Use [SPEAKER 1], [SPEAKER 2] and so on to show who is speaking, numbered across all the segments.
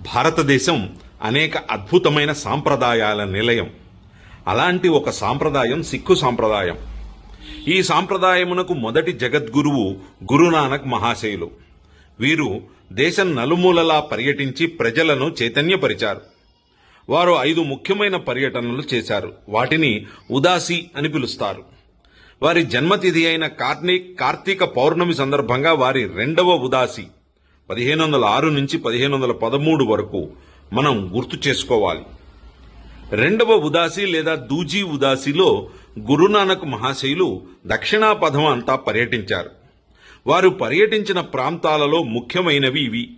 [SPEAKER 1] భారతదేశం అనేక అద్భుతమైన సాంప్రదాయాల నిలయం. అలాంటి ఒక సాంప్రదాయం సిక్కు సాంప్రదాయం. ఈ సాంప్రదాయమునకు మొదటి జగద్గురువు గురునానక్ మహాశయులు. వీరు దేశం నలుమూలలా పర్యటించి ప్రజలను చైతన్యపరిచారు. వారు ఐదు ముఖ్యమైన పర్యటనలు చేశారు. వాటిని ఉదాసి అని పిలుస్తారు. వారి జన్మతిథి అయిన కార్తీక్ కార్తీక పౌర్ణమి సందర్భంగా వారి రెండవ ఉదాసి. పదిహేను వందల ఆరు నుంచి పదిహేను వందల పదమూడు వరకు మనం గుర్తు చేసుకోవాలి. రెండవ ఉదాసి లేదా దూజీ ఉదాసిలో గురునానక్ మహాశయులు దక్షిణాపథం అంతా పర్యటించారు. వారు పర్యటించిన ప్రాంతాలలో ముఖ్యమైనవి ఇవి.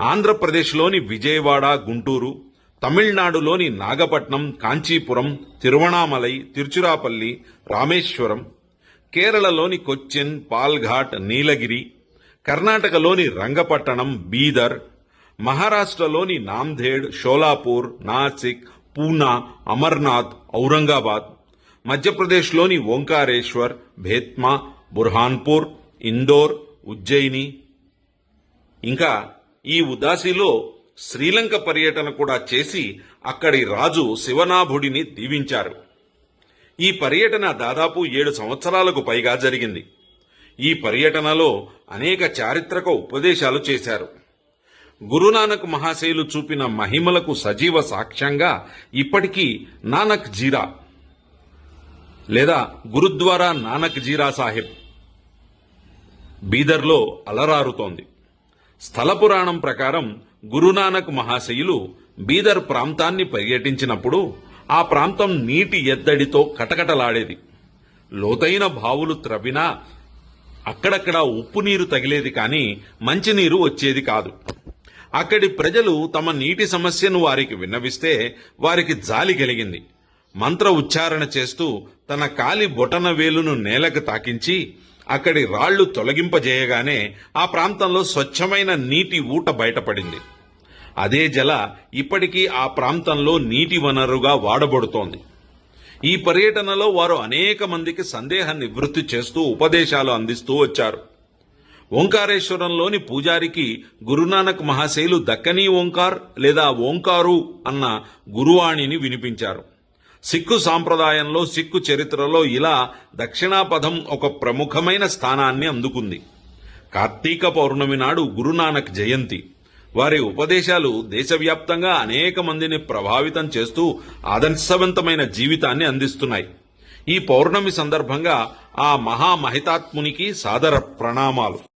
[SPEAKER 1] ఆంధ్రప్రదేశ్లోని విజయవాడ గుంటూరు తమిళనాడులోని నాగపట్నం కాంచీపురం తిరువణామలై తిరుచురాపల్లి రామేశ్వరం కేరళలోని కొచ్చిన్ పాల్ఘాట్ నీలగిరి కర్ణాటకలోని రంగపట్టణం బీదర్ మహారాష్ట్రలోని నాందేడ్ షోలాపూర్ నాసిక్ పూనా అమర్నాథ్ ఔరంగాబాద్ మధ్యప్రదేశ్లోని ఓంకారేశ్వర్ భేత్మా బుర్హాన్పూర్ ఇందోర్ ఉజ్జయిని. ఇంకా ఈ ఉదాసిలో శ్రీలంక పర్యటన కూడా చేసి అక్కడి రాజు శివనాభుడిని దీవించారు. ఈ పర్యటన దాదాపు ఏడు సంవత్సరాలకు పైగా జరిగింది. ఈ పర్యటనలో అనేక చారిత్రక ఉపదేశాలు చేశారు. గురునానక్ మహాశయులు చూపిన మహిమలకు సజీవ సాక్ష్యంగా ఇప్పటికీ నానక్ జీరా లేదా గురుద్వారా నానక్ జీరా సాహెబ్ బీదర్లో అలరారుతోంది. స్థల పురాణం ప్రకారం గురునానక్ మహాశయులు బీదర్ ప్రాంతాన్ని పర్యటించినప్పుడు ఆ ప్రాంతం నీటి ఎద్దడితో కటకటలాడేది. లోతైన బావులు త్రవ్వినా అక్కడక్కడ ఉప్పు నీరు తగిలేది కానీ మంచినీరు వచ్చేది కాదు. అక్కడి ప్రజలు తమ నీటి సమస్యను వారికి విన్నవిస్తే వారికి జాలి కలిగింది. మంత్ర ఉచ్చారణ చేస్తూ తన కాలి బొటన వేలును నేలకు తాకించి అక్కడి రాళ్ళు తొలగింపజేయగానే ఆ ప్రాంతంలో స్వచ్ఛమైన నీటి ఊట బయటపడింది. అదే జల ఇప్పటికీ ఆ ప్రాంతంలో నీటి వనరుగా వాడబడుతోంది. ఈ పర్యటనలో వారు అనేక మందికి సందేహ నివృత్తి చేస్తూ ఉపదేశాలు అందిస్తూ వచ్చారు. ఓంకారేశ్వరంలోని పూజారికి గురునానక్ మహాశైలు దక్కనీ ఓంకార్ లేదా ఓంకారు అన్న గురువాణిని వినిపించారు. సిక్కు సాంప్రదాయంలో సిక్కు చరిత్రలో ఇలా దక్షిణాపథం ఒక ప్రముఖమైన స్థానాన్ని అందుకుంది. కార్తీక పౌర్ణమి నాడు గురునానక్ జయంతి. వారి ఉపదేశాలు దేశవ్యాప్తంగా అనేక మందిని ప్రభావితం చేస్తూ ఆదర్శవంతమైన జీవితాన్ని అందిస్తున్నాయి. ఈ పౌర్ణమి సందర్భంగా ఆ మహామహితాత్మునికి సాదర ప్రణామాలు.